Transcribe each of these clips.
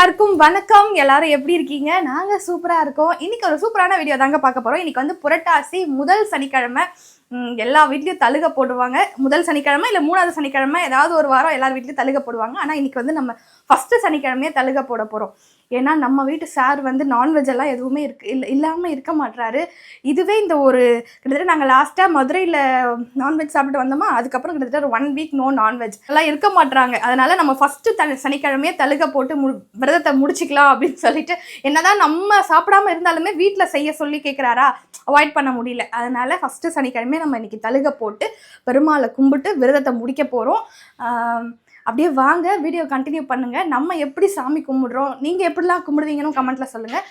எல்லாருக்கும் வணக்கம். எல்லாரும் எப்படி இருக்கீங்க? நாங்க சூப்பரா இருக்கோம். இன்னைக்கு ஒரு சூப்பரான வீடியோ தாங்க பார்க்க போறோம். இன்னைக்கு வந்து புரட்டாசி முதல் சனிக்கிழமை. எல்லா வீட்லேயும் தழுக போடுவாங்க. முதல் சனிக்கிழமை இல்லை மூணாவது சனிக்கிழமை ஏதாவது ஒரு வாரம் எல்லார் வீட்லேயும் தழுக போடுவாங்க. ஆனால் இன்னைக்கு வந்து நம்ம ஃபஸ்ட்டு சனிக்கிழமையே தழுக போட போகிறோம் ஏன்னா நம்ம வீட்டு சார் வந்து நான்வெஜ் எல்லாம் எதுவுமே இருக்கு இல்லை இல்லாமல் இருக்க மாட்டுறாரு இதுவே இந்த ஒரு கிட்டத்தட்ட நாங்கள் லாஸ்ட்டாக மதுரையில் நான்வெஜ் சாப்பிட்டு வந்தோமா அதுக்கப்புறம் கிட்டத்தட்ட ஒரு ஒன் வீக் நோ நான்வெஜ் எல்லாம் இருக்க மாட்டுறாங்க அதனால் நம்ம ஃபஸ்ட்டு த சனிக்கிழமையே தழுக போட்டு மு விரதத்தை முடிச்சுக்கலாம் அப்படின்னு சொல்லிட்டு என்னதான் நம்ம சாப்பிடாம இருந்தாலுமே வீட்டில் செய்ய சொல்லி கேட்குறாரா அவாய்ட் பண்ண முடியல. அதனால் ஃபஸ்ட்டு சனிக்கிழமை நம்ம இன்னைக்கு தழுக போட்டு பெருமாளை கும்பிட்டு விரதத்தை முடிக்க போகிறோம் அப்படியே வாங்க வீடியோ கண்டினியூ பண்ணுங்கள் நம்ம எப்படி சாமி கும்பிடுறோம் நீங்கள் எப்படிலாம் கும்பிடுவீங்கன்னு கமெண்ட்டில் சொல்லுங்கள்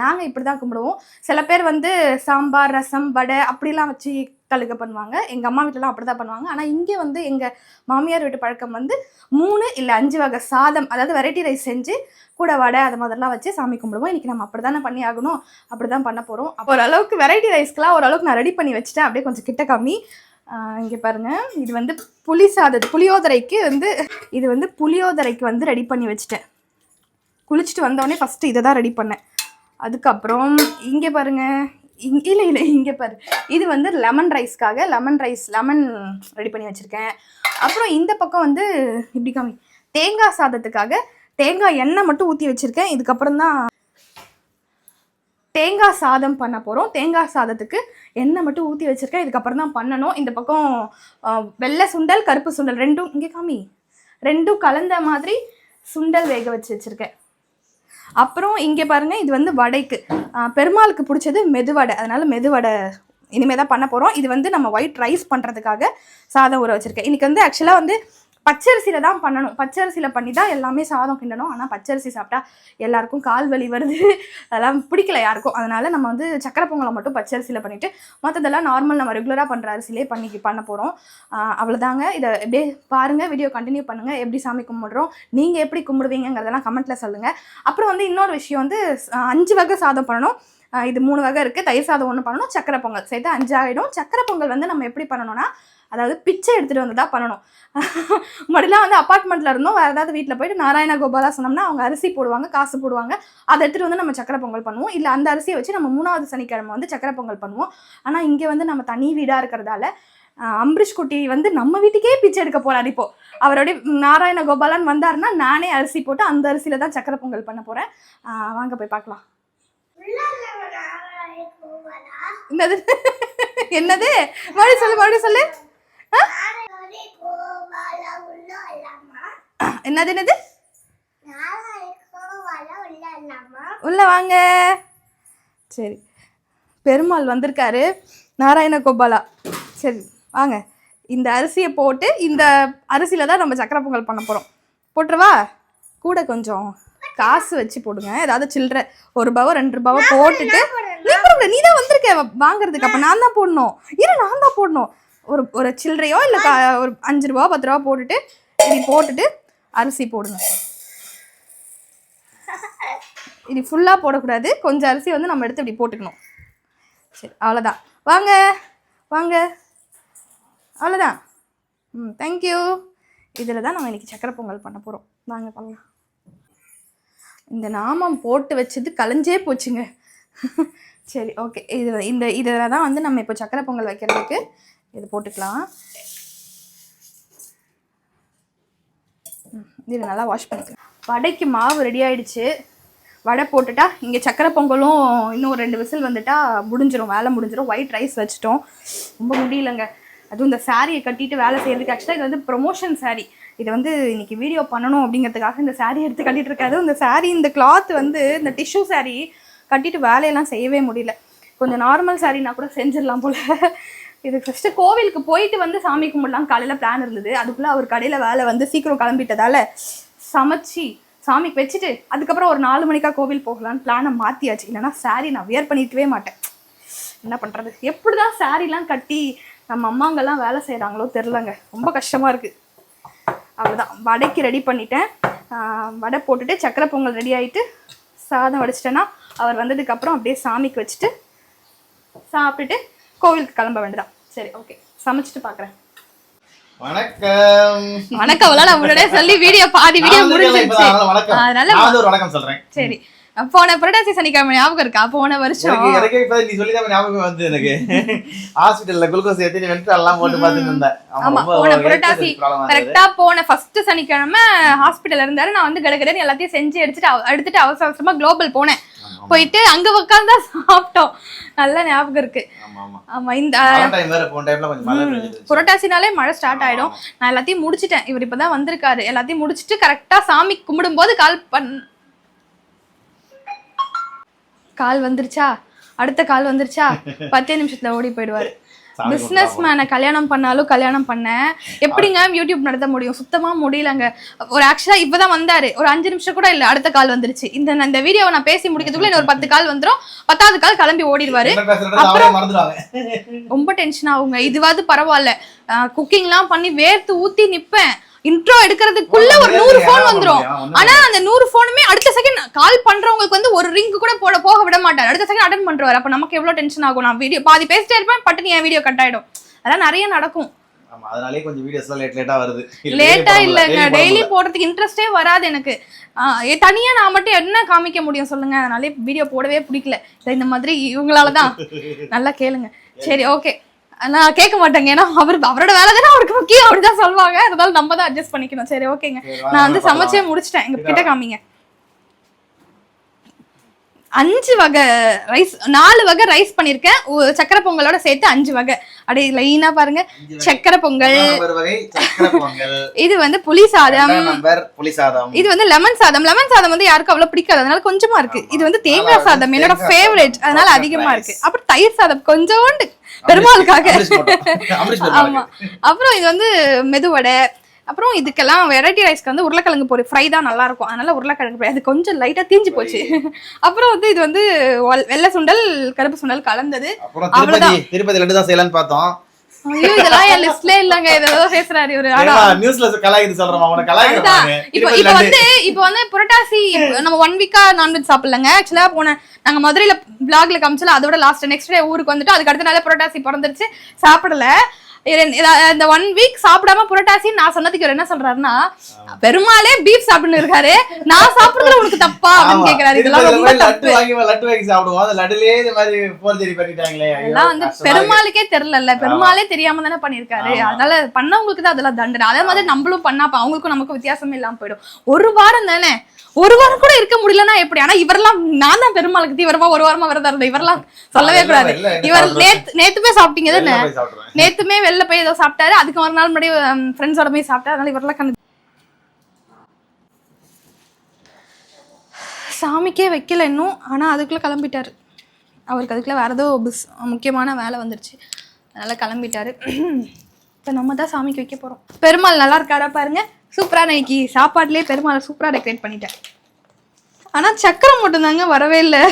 நாங்கள் இப்படி தான் கும்பிடுவோம். சில பேர் வந்து சாம்பார் ரசம் வடை அப்படிலாம் வச்சு கழுக பண்ணுவாங்க. எங்கள் அம்மா வீட்டிலலாம் அப்படி தான் பண்ணுவாங்க. ஆனால் இங்கே வந்து எங்கள் மாமியார் வீட்டு பழக்கம் வந்து மூணு இல்லை அஞ்சு வகை சாதம் அதாவது வெரைட்டி ரைஸ் செஞ்சு கூட வடை அது மாதிரிலாம் வச்சு சாமி கும்பிடுவோம். இன்றைக்கி நம்ம அப்படி தானே பண்ணி ஆகணும் அப்படி தான் பண்ண போகிறோம் அப்போ ஓரளவுக்கு வெரைட்டி ரைஸ்க்குலாம் ஓரளவுக்கு நான் ரெடி பண்ணி வச்சுட்டேன். அப்படியே கொஞ்சம் கிட்ட கம்மி. இங்கே பாருங்க. இது வந்து புளி சாதத்து புளியோதரைக்கு வந்து இது வந்து புளியோதரைக்கு வந்து ரெடி பண்ணி வச்சுட்டேன். குளிச்சுட்டு வந்தோடனே ஃபஸ்ட்டு இதை தான் ரெடி பண்ணேன். அதுக்கப்புறம் இங்கே பாருங்கள் இங் இல்லை இல்லை இங்கே பாரு. இது வந்து லெமன் ரைஸ்க்காக லெமன் ரைஸ் லெமன் ரெடி பண்ணி வச்சுருக்கேன். அப்புறம் இந்த பக்கம் வந்து இப்படி காமி தேங்காய் சாதத்துக்காக தேங்காய் எண்ணெய் மட்டும் ஊற்றி வச்சுருக்கேன். இதுக்கப்புறம் தான் தேங்காய் சாதம் பண்ண போகிறோம் தேங்காய் சாதத்துக்கு எண்ணெய் மட்டும் ஊற்றி வச்சுருக்கேன். இதுக்கப்புறம் தான் பண்ணணும். இந்த பக்கம் வெள்ளை சுண்டல் கருப்பு சுண்டல் ரெண்டும் இங்கே காமி. ரெண்டும் கலந்த மாதிரி சுண்டல் வேக வச்சு வச்சுருக்கேன். அப்புறம் இங்கே பாருங்கள் இது வந்து வடைக்கு. பெருமாளுக்கு பிடிச்சது மெதுவடை. அதனால் மெதுவடை இனிமேல் தான் பண்ண போகிறோம் இது வந்து நம்ம ஒயிட் ரைஸ் பண்ணுறதுக்காக சாதம் ஊற வச்சுருக்கேன். இன்றைக்கி வந்து ஆக்சுவலாக வந்து பச்சரிசியில் தான் பண்ணணும். பச்சரிசியில் பண்ணி தான் எல்லாமே சாதம் கிண்டணும். ஆனால் பச்சரிசி சாப்பிட்டா எல்லாருக்கும் கால் வலி வருது. அதெல்லாம் பிடிக்கல யாருக்கும். அதனால நம்ம வந்து சக்கரை பொங்கலை மட்டும் பச்சரிசியில் பண்ணிவிட்டு மற்றதெல்லாம் நார்மல் நம்ம ரெகுலராக பண்ணுற அரிசிலே பண்ணி பண்ண போகிறோம் அவ்வளோதாங்க இதை எப்படியே பாருங்கள் வீடியோ கண்டினியூ பண்ணுங்கள் எப்படி சாமி கும்பிடுறோம் நீங்கள் எப்படி கும்பிடுவீங்கிறதெல்லாம் கமெண்ட்டில் சொல்லுங்கள் அப்புறம் வந்து இன்னொரு விஷயம் வந்து அஞ்சு வகை சாதம் பண்ணணும். இது மூணு வகை இருக்குது தயிர் சாதம் ஒன்று பண்ணணும் சக்கரை பொங்கல் சேர்த்து அஞ்சு ஆகிடும் சக்கரை பொங்கல் வந்து நம்ம எப்படி பண்ணணும்னா அதாவது பிச்சை எடுத்துகிட்டு வந்து தான் பண்ணணும். முன்னாடிலாம் வந்து அப்பார்ட்மெண்ட்டில் இருந்தோம். வேறு ஏதாவது வீட்டில் போயிட்டு நாராயண கோபாலா சொன்னோம்னா அவங்க அரிசி போடுவாங்க காசு போடுவாங்க. அதை எடுத்துகிட்டு வந்து நம்ம சக்கரை பொங்கல் பண்ணுவோம். இல்லை அந்த அரிசியை வச்சு நம்ம மூணாவது சனிக்கிழமை வந்து சக்கரை பொங்கல் பண்ணுவோம். ஆனால் இங்கே வந்து நம்ம தனி வீடாக இருக்கிறதால அம்பரீஷ் குட்டி வந்து நம்ம வீட்டுக்கே பிச்சை எடுக்க போறாரு இப்போ. அவருடைய நாராயண கோபாலன் வந்தாருன்னா நானே அரிசி போட்டு அந்த அரிசியில தான் சக்கரை பொங்கல் பண்ண போறேன். ஆஹ், வாங்க போய் பார்க்கலாம். என்னது? என்னது? மறுபடியும் சொல்லு மறுபடியும் சொல்லு? என்னது என்னது? உள்ள வாங்க. சரி. பெருமாள் வந்திருக்காரு. நாராயண கோபாலா. சரி வாங்க. இந்த அரிசியை போட்டு இந்த அரிசியில தான் நம்ம சக்கரை பொங்கல் பண்ண போறோம். போட்டுருவா கூட கொஞ்சம் காசு வச்சு போடுங்க. ஏதாவது சில்லற ஒரு ரூபாவோ ரெண்டு ரூபாவோ போட்டுட்டு நீ தான் வந்திருக்க. வாங்குறதுக்கு அப்ப நான் தான் போடணும். இரு நான் தான் போடணும். ஒரு ஒரு சில்லறையோ இல்லை கா ஒரு அஞ்சு ரூபா பத்து ரூபா போட்டுட்டு இப்படி போட்டுட்டு அரிசி போடுங்க இது ஃபுல்லாக போடக்கூடாது. கொஞ்சம் அரிசி வந்து நம்ம எடுத்து இப்படி போட்டுக்கணும். சரி அவ்வளோதான் வாங்க வாங்க. அவ்வளோதான் ம் தேங்க்யூ இதில் தான் நம்ம இன்றைக்கி சக்கரை பொங்கல் பண்ண போகிறோம் வாங்க பண்ணலாம் இந்த நாமம் போட்டு வச்சது கலைஞ்சே போச்சுங்க. சரி ஓகே இது இந்த இதில் தான் வந்து நம்ம இப்போ சக்கரை பொங்கல் வைக்கிறதுக்கு இது போட்டுக்கலாம். இது நல்லா வாஷ் பண்ணிக்கலாம். வடைக்கு மாவு ரெடி ஆயிடுச்சு. வடை போட்டுட்டா இங்கே சக்கரை பொங்கலும் இன்னும் ஒரு ரெண்டு விசில் வந்துட்டா முடிஞ்சிடும் வேலை முடிஞ்சிடும் ஒயிட் ரைஸ் வச்சிட்டோம். ரொம்ப முடியலங்க. அதுவும் இந்த சாரியை கட்டிட்டு வேலை செய்கிறதுக்கு ஆக்சுவலாக இது வந்து ப்ரொமோஷன் saree. இது வந்து இன்னைக்கு வீடியோ பண்ணணும் அப்படிங்கிறதுக்காக இந்த சாரீ எடுத்து கட்டிகிட்டு இருக்காது இந்த சாரீ இந்த கிளாத் வந்து இந்த டிஷ்யூ saree கட்டிட்டு வேலையெல்லாம் செய்யவே முடியல. கொஞ்சம் நார்மல் சாரீனா கூட செஞ்சிடலாம் போல். இது ஃபஸ்ட்டு கோவிலுக்கு போயிட்டு வந்து சாமி கும்பிடலாம். காலையில் பிளான் இருந்தது. அதுக்குள்ளே அவர் கடையில் வேலை வந்து சீக்கிரம் கிளம்பிட்டதால சமைச்சி சாமிக்கு வச்சுட்டு அதுக்கப்புறம் ஒரு நாலு மணிக்கா கோவில் போகலான்னு பிளானை மாற்றியாச்சு இல்லைன்னா saree நான் வியர் பண்ணிக்கவே மாட்டேன். என்ன பண்ணுறது எப்படி தான் சாரீலாம் கட்டி நம்ம அம்மாங்கெல்லாம் வேலை செய்கிறாங்களோ தெரிலங்க ரொம்ப கஷ்டமாக இருக்குது அவ்வளோதான் வடைக்கு ரெடி பண்ணிட்டேன். வடை போட்டுட்டு சக்கரை பொங்கல் ரெடி ஆகிட்டு சாதம் வடிச்சிட்டேன்னா அவர் வந்ததுக்கப்புறம் அப்படியே சாமிக்கு வச்சுட்டு சாப்பிட்டுட்டு கோவிலுக்கு கிளம்ப வேண்டியதான் சரி ஓகே சமைச்சிட்டு பார்க்குறேன் வணக்கம். வணக்கம் விளாட முன்னாடியே சொல்லி வீடியோ பாதி வீடியோ நான் முடிஞ்சிருச்சு. அதனால நான் ஒரு வணக்கம் சொல்றேன். சரி. போன புரட்டாசி சனிக்கிழமை ஞாபகம் இருக்கா? போன வருஷம். எனக்கு இப்ப நீ சொல்லி தான் ஞாபகம் வந்து எனக்கு. ஹாஸ்பிடல்ல குளுக்கோஸ் ஏத்தி வெண்ட் எல்லாம் போட்டு பார்த்துட்டு இருந்தேன். ஆமா, போன புரட்டாசி. கரெக்டா போன ஃபர்ஸ்ட் சனிக்கிழமை ஹாஸ்பிட்டல் இருந்தாரு. நான் வந்து கடகடன்னு எல்லாத்தையும் செஞ்சு எடுத்துட்டு எடுத்துட்டு அவசர அவசரமா குளோபல் போனேன். போயிட்டு அங்க உட்காந்து சாப்பிட்டோம். நல்ல ஞாபகம் இருக்கு. ஆமா இந்த புரட்டாசினாலே மழை ஸ்டார்ட் ஆயிடும். நான் எல்லாத்தையும் முடிச்சிட்டேன். இவர் இப்பதான் வந்திருக்காரு. எல்லாத்தையும் முடிச்சிட்டு கரெக்டா சாமி கும்பிடும்போது கால் பண் கால் வந்துருச்சா? அடுத்த கால் வந்துருச்சா? பத்தே நிமிஷத்துல ஓடி போயிடுவாரு. சாமி பிசினஸ் மேனை கல்யாணம் பண்ணாலும் கல்யாணம் பண்ணேன் எப்படிங்க யூடியூப் நடத்த முடியும்? சுத்தமா முடியலங்க. ஒரு ஆக்சுவலா இப்பதான் வந்தாரு. ஒரு அஞ்சு நிமிஷம் கூட இல்ல அடுத்த கால் வந்துருச்சு. இந்த இந்த வீடியோவை நான் பேசி முடிக்கிறதுக்குள்ள இன்னொரு பத்து கால் வந்துரும். பத்தாவது கால் கிளம்பி ஓடிடுவாரு. மறந்துடுவாங்க ரொம்ப டென்ஷன் ஆகுங்க. இதுவாது பரவாயில்ல. குக்கிங்லாம் பண்ணி வேர்த்து ஊத்தி நிப்பேன். இன்ட்ரோ எடுக்கிறதுக்குள்ள ஒரு நூறு ஃபோன் வந்துரும். ஆனா அந்த நூறு ஃபோனுமே அடுத்த செகண்ட் கால் பண்றவங்களுக்கு வந்து ஒரு ரிங் கூட போட போக விட மாட்டார். அடுத்த செகண்ட் அட்டன் பண்றவர். அப்ப நமக்கு எவ்வளவு டென்ஷன் ஆகும்? நான் வீடியோ பாதி பேசிட்டே இருப்பேன் பட்டுன்னு என் வீடியோ கட் ஆயிடும். அதெல்லாம் நிறைய நடக்கும். அதனாலே கொஞ்சம் வீடியோஸ் லேட் லேட்டா வருது. லேட்டா இல்லைங்க. டெய்லி போடுறதுக்கு இன்ட்ரெஸ்டே வராது எனக்கு. தனியா நான் மட்டும் என்ன காமிக்க முடியும் சொல்லுங்க. அதனாலே வீடியோ போடவே பிடிக்கல. இந்த மாதிரி இவங்களாலதான் நல்லா கேளுங்க. சரி ஓகே நான் கேட்க மாட்டேங்க. ஏன்னா அவர் அவரோட வேலை தானே அவருக்கு முக்கியம் அப்படிதான் சொல்லுவாங்க. அதனால நம்ம தான் அட்ஜஸ்ட் பண்ணிக்கணும். சரி ஓகேங்க. நான் வந்து சமைச்சே முடிச்சிட்டேன். எங்க கிட்ட காமிங்க. அஞ்சு வகை ரைஸ் நாலு வகை ரைஸ் பண்ணிருக்கேன். சக்கரை பொங்கலோட சேர்த்து அஞ்சு வகை. அப்படியே லைனா பாருங்க. சக்கரை பொங்கல். இது வந்து புளி சாதம். இது வந்து லெமன் சாதம். லெமன் சாதம் வந்து யாருக்கும் அவ்வளவு பிடிக்காது. அதனால கொஞ்சமா இருக்கு. இது வந்து தேங்காய் சாதம். என்னோட ஃபேவரட். அதனால அதிகமா. இருக்கு. அப்புறம் தயிர் சாதம். கொஞ்சோண்டு. பெருமாளுக்காக. ஆமா. அப்புறம் இது வந்து மெதுவடை. அப்புறம் இதுக்கெல்லாம் வெரைட்டி ரைஸ்க்கு வந்து உருளைக்கிழங்கு பொரி ஃப்ரை தான் நல்லா இருக்கும் அதனால உருளைக்கிழங்கு பொரி. அது கொஞ்சம் லைட்டா தீஞ்சு போச்சு. அப்புறம் வந்து இது வந்து வெள்ளை சுண்டல் கருப்பு சுண்டல் கலந்தது. அப்புறம் திருப்பதி லட்டு தான் செய்யலாம்னு பார்த்தோம். ஐயோ இதெல்லாம் என் லிஸ்ட்ல இல்லங்க. ஏதோ பேசுறாரு இவரு. ஆனா நியூஸ்ல கலாய்க்கு சொல்றோம் அவனை. கலாய்க்கிறாங்க இப்போ இப்போ வந்து இப்போ வந்து புரட்டாசி நம்ம ஒன் வீக்கா நான்வெஜ் சாப்பிடலங்க. ஆக்சுவலா போன நாங்க மதுரையில பிளாக்ல காமிச்சல அதோட லாஸ்ட் நெக்ஸ்ட் டே ஊருக்கு வந்துட்டு அதுக்கு அடுத்த நாளே புரட்டாசி பிறந்துருச்சு. சாப்பிடல. இது- இது- இந்த ஒன் வீக் சாப்பிடாம புரட்டாசி நான் சொன்னதுக்கு இவர் என்ன சொல்றாருன்னா பெருமாளே பீஃப் சாப்பிட்டு இருக்காரு. நான் சாப்பிடுறதுல உனக்கு தப்பா? அப்படின்னு. கேக்குறாரு. இதெல்லாம் ரொம்ப தப்பு. வாங்கி லட்டு வாங்கி சாப்பிடுவோம். அந்த லட்டுலயே இந்த மாதிரி போர்ஜரி பண்ணிட்டாங்களே. அதெல்லாம் வந்து. பெருமாளுக்கே தெரியல பெருமாளே தெரியாம தானே பண்ணிருக்காரு. அதனால பண்ணவங்களுக்கு தான் அதெல்லாம் தண்டனை. அதே மாதிரி நம்மளும் பண்ணா அப்ப அவங்களுக்கும் நமக்கும் வித்தியாசமே இல்லாம போயிடும். ஒரு வாரம் தானே. ஒரு வாரம் கூட இருக்க முடியலன்னா எப்படி? ஆனா இவரெல்லாம் நான் தான் பெருமாளுக்கு தீவிரமா ஒரு வாரமா விரதம் இருந்தேன். இவரெல்லாம் சொல்லவே கூடாது. இவர் சாப்பிடுறது? நேத்து நேத்துமே சாப்பிட்டீங்க தானே. நேத்துமே வெளில போய் ஏதோ சாப்பிட்டாரு. அதுக்கு ஒரு நாள் முன்னாடி ஃப்ரெண்ட்ஸோட போய் சாப்பிட்டாரு. அதனால இவரெல்லாம் கண்டு சாமிக்கே வைக்கல இன்னும். ஆனால் அதுக்குள்ளே கிளம்பிட்டாரு. அவருக்கு அதுக்குள்ளே வேறு ஏதோ பிஸ் முக்கியமான வேலை வந்துருச்சு. அதனால் கிளம்பிட்டார். இப்போ நம்ம தான் சாமிக்கு வைக்க போகிறோம் பெருமாள் நல்லா இருக்காரா பாருங்க. சூப்பராக இன்னைக்கு சாப்பாட்லேயே பெருமாளை சூப்பராக டெக்கரேட் பண்ணிட்டேன் ஆனால் சக்கரம் மட்டும்தாங்க வரவே இல்லை.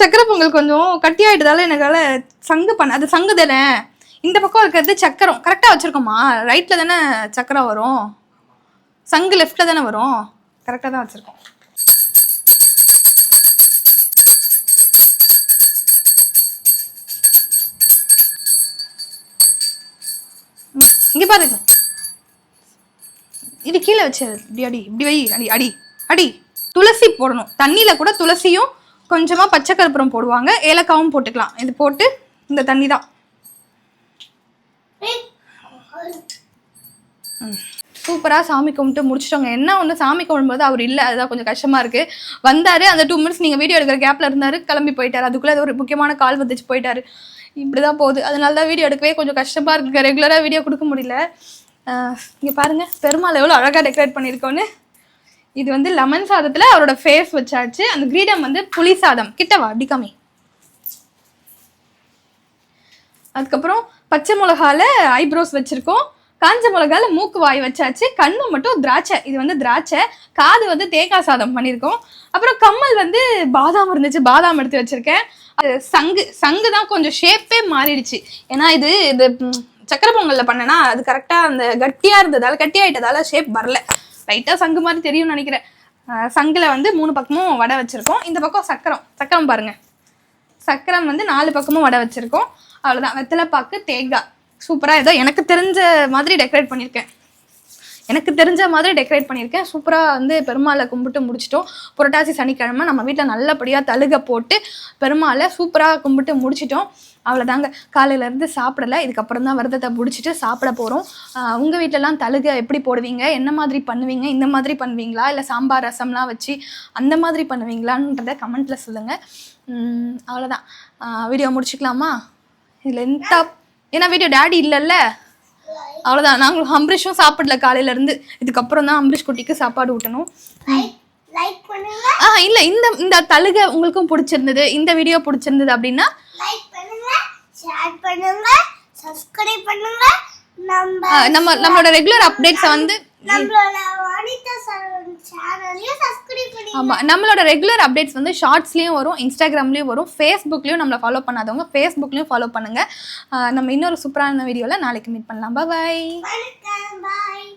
சக்கரை பொங்கல் கொஞ்சம் கட்டி ஆகிட்டதால எனக்கால சங்கு பண்ண அது சங்கு தானே? இந்த பக்கம் இருக்கிறது சக்கரம். கரெக்டாக வச்சுருக்கோமா ரைட்டில் தானே சக்கரம் வரும். சங்கு லெஃப்டில் தானே வரும். கரெக்டாக தான் வச்சுருக்கோம். ம், பாருங்க இது. கீழே வச்சு இப்படி அடி இப்படி வை அடி அடி அடி. துளசி போடணும். தண்ணியில் கூட துளசியும் கொஞ்சமாக பச்சை கருப்புரம் போடுவாங்க. ஏலக்காவும் போட்டுக்கலாம். இது போட்டு இந்த தண்ணி தான் சூப்பராக சாமி கும்பிட்டு முடிச்சிட்டோங்க. என்ன ஒன்று சாமி கும்பிடும்போது அவர் இல்லை அதுதான் கொஞ்சம் கஷ்டமாக இருக்குது வந்தார் அந்த டூ மினிட்ஸ் நீங்கள் வீடியோ எடுக்கிற கேப்பில் இருந்தார் கிளம்பி போயிட்டார். அதுக்குள்ளே ஒரு முக்கியமான கால் வந்துச்சு போயிட்டாரு. இப்படிதான் போகுது. அதனால தான் வீடியோ எடுக்கவே கொஞ்சம் கஷ்டமாக இருக்குது ரெகுலராக வீடியோ கொடுக்க முடியல. இங்கே பாருங்க. பெருமாள் எவ்வளோ அழகாக டெக்கரேட் பண்ணியிருக்கோன்னு இது வந்து லெமன் சாதத்தில் அவரோட ஃபேஸ் வச்சாச்சு. அந்த கிரீடம் வந்து புளி சாதம். கிட்டவா அப்படி கம்மி. அதுக்கப்புறம் பச்சை மிளகால ஐப்ரோஸ் வச்சுருக்கோம். காஞ்ச மிளகால மூக்கு வாய் வச்சாச்சு கண்ணு மட்டும் திராட்சை. இது வந்து திராட்சை. காது வந்து தேங்காய் சாதம் பண்ணியிருக்கோம். அப்புறம் கம்மல் வந்து பாதாம் இருந்துச்சு பாதாம் எடுத்து வச்சிருக்கேன். அது சங்கு சங்கு தான் கொஞ்சம் ஷேப்பே மாறிடுச்சு. ஏன்னா இது இது சக்கரை பொங்கல்ல பண்ணேன்னா அது கரெக்டா அந்த கட்டியா இருந்ததால கட்டி ஆயிட்டதால ஷேப் வரல. லைட்டா சங்கு மாதிரி தெரியும்னு நினைக்கிறேன். சங்கில் சங்குல வந்து மூணு பக்கமும் வடை வச்சிருக்கோம். இந்த பக்கம் சக்கரம். சக்கரம் பாருங்க. சக்கரம் வந்து நாலு பக்கமும் வடை வச்சிருக்கோம். அவ்வளவுதான். வெத்தலைப்பாக்கு தேங்காய். சூப்பராக ஏதோ எனக்கு தெரிஞ்ச மாதிரி டெக்கரேட் பண்ணியிருக்கேன். எனக்கு தெரிஞ்ச மாதிரி டெக்கரேட் பண்ணியிருக்கேன். சூப்பராக வந்து பெருமாளை கும்பிட்டு முடிச்சிட்டோம். புரட்டாசி சனிக்கிழமை நம்ம வீட்டில் நல்லபடியாக தழுக போட்டு பெருமாளை சூப்பராக கும்பிட்டு முடிச்சிட்டோம். அவ்வளோதாங்க காலையிலேருந்து சாப்பிடல. இதுக்கப்புறம் தான் விரதத்தை முடிச்சிட்டு சாப்பிட போகிறோம் உங்கள் வீட்டிலலாம் தழுக எப்படி போடுவீங்க? என்ன மாதிரி பண்ணுவீங்க? இந்த மாதிரி பண்ணுவீங்களா? இல்லை சாம்பார் ரசம்லாம் வச்சு அந்த மாதிரி பண்ணுவீங்களான்றதை கமெண்ட்டில் சொல்லுங்கள் அவ்வளோதான் வீடியோ முடிச்சுக்கலாமா? இதில் எந்த ஏன்னா வீடியோ டேடி இல்லைல்ல. அவ்வளோதான் நாங்களும் அம்பரீஷும் சாப்பிடல காலையில இருந்து. இதுக்கப்புறம் தான் அம்பரீஷ் குட்டிக்கு சாப்பாடு ஊட்டணும். ஆ இல்லை இந்த இந்த தழுகை உங்களுக்கும் பிடிச்சிருந்தது இந்த வீடியோ பிடிச்சிருந்தது அப்படின்னா நம்ம நம்மளோட ரெகுலர் அப்டேட்ஸை வந்து நம்மளோட வனிதா சேனலையும் சப்ஸ்கிரைப் பண்ணி ஆமாம் நம்மளோட ரெகுலர் அப்டேட்ஸ் வந்து ஷார்ட்ஸ்லேயும் வரும் இன்ஸ்டாகிராம்லேயும் வரும் ஃபேஸ்புக்லேயும் நம்மளை ஃபாலோ பண்ணாதவங்க ஃபேஸ்புக்லேயும் ஃபாலோ பண்ணுங்கள் நம்ம இன்னொரு சூப்பரான வீடியோவில் நாளைக்கு மீட் பண்ணலாம். பாய் பாய்